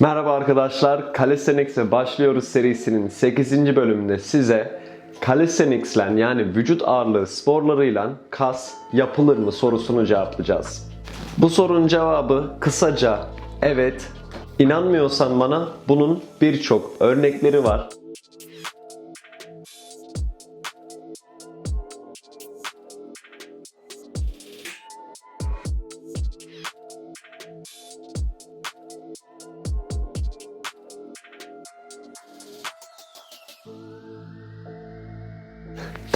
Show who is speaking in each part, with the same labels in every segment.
Speaker 1: Merhaba arkadaşlar, Calisthenics'e başlıyoruz serisinin 8. bölümünde size Calisthenics'le yani vücut ağırlığı sporlarıyla kas yapılır mı sorusunu cevaplayacağız. Bu sorunun cevabı kısaca evet. İnanmıyorsan bana bunun birçok örnekleri var.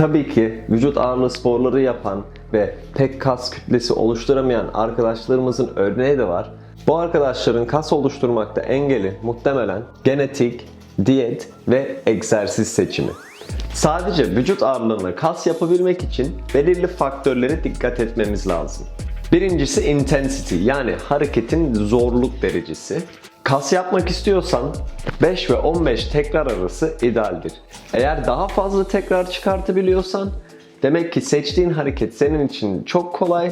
Speaker 1: Tabii ki vücut ağırlığı sporları yapan ve pek kas kütlesi oluşturamayan arkadaşlarımızın örneği de var. Bu arkadaşların kas oluşturmakta engeli muhtemelen genetik, diyet ve egzersiz seçimi. Sadece vücut ağırlığına kas yapabilmek için belirli faktörlere dikkat etmemiz lazım. Birincisi intensity yani hareketin zorluk derecesi. Kas yapmak istiyorsan 5 ve 15 tekrar arası idealdir. Eğer daha fazla tekrar çıkartabiliyorsan demek ki seçtiğin hareket senin için çok kolay.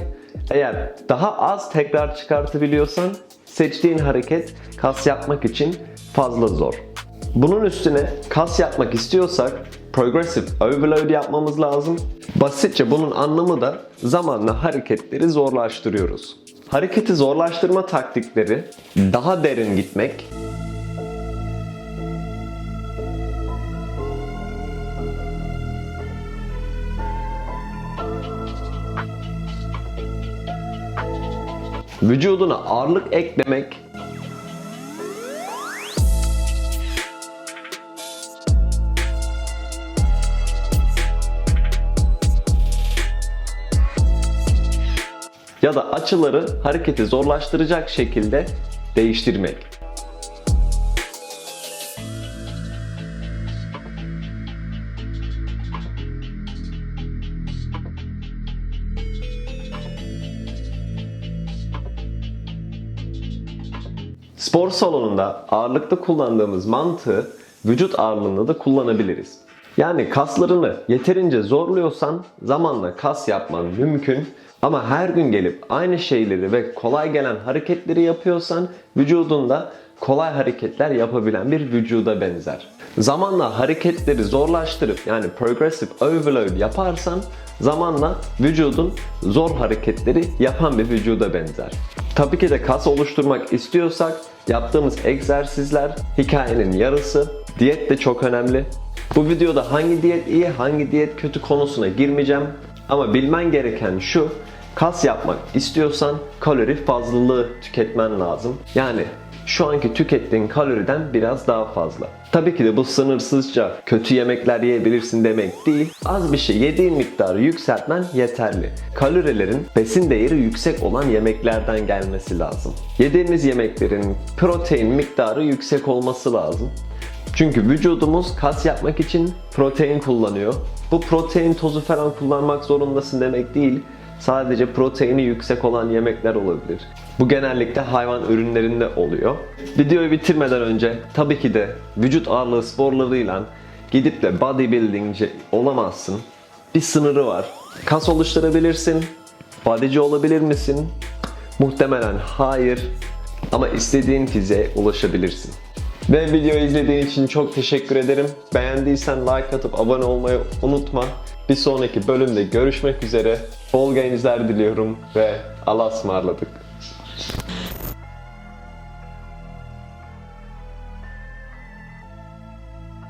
Speaker 1: Eğer daha az tekrar çıkartabiliyorsan seçtiğin hareket kas yapmak için fazla zor. Bunun üstüne kas yapmak istiyorsak progressive overload yapmamız lazım. Basitçe bunun anlamı da zamanla hareketleri zorlaştırıyoruz. Hareketi zorlaştırma taktikleri daha derin gitmek, vücuduna ağırlık eklemek, ya da açıları hareketi zorlaştıracak şekilde değiştirmek. Spor salonunda ağırlıkta kullandığımız mantığı vücut ağırlığında da kullanabiliriz. Yani kaslarını yeterince zorluyorsan zamanla kas yapman mümkün. Ama her gün gelip aynı şeyleri ve kolay gelen hareketleri yapıyorsan vücudunda kolay hareketler yapabilen bir vücuda benzer. Zamanla hareketleri zorlaştırıp yani progressive overload yaparsan zamanla vücudun zor hareketleri yapan bir vücuda benzer. Tabii ki de kas oluşturmak istiyorsak yaptığımız egzersizler hikayenin yarısı. Diyet de çok önemli. Bu videoda hangi diyet iyi, hangi diyet kötü konusuna girmeyeceğim. Ama bilmen gereken şu, kas yapmak istiyorsan kalori fazlalığı tüketmen lazım. Yani şu anki tükettiğin kaloriden biraz daha fazla. Tabii ki de bu sınırsızca kötü yemekler yiyebilirsin demek değil. Az bir şey yediğin miktarı yükseltmen yeterli. Kalorilerin besin değeri yüksek olan yemeklerden gelmesi lazım. Yediğimiz yemeklerin protein miktarı yüksek olması lazım. Çünkü vücudumuz kas yapmak için protein kullanıyor. Bu protein tozu falan kullanmak zorundasın demek değil. Sadece proteini yüksek olan yemekler olabilir. Bu genellikle hayvan ürünlerinde oluyor. Videoyu bitirmeden önce tabii ki de vücut ağırlığı sporlarıyla gidip de bodybuildingci olamazsın. Bir sınırı var. Kas oluşturabilirsin. Bodyci olabilir misin? Muhtemelen hayır. Ama istediğin fiziğe ulaşabilirsin. Ve videoyu izlediğin için çok teşekkür ederim. Beğendiysen like atıp abone olmayı unutma. Bir sonraki bölümde görüşmek üzere. Bol gençler diliyorum ve Allah'a ısmarladık.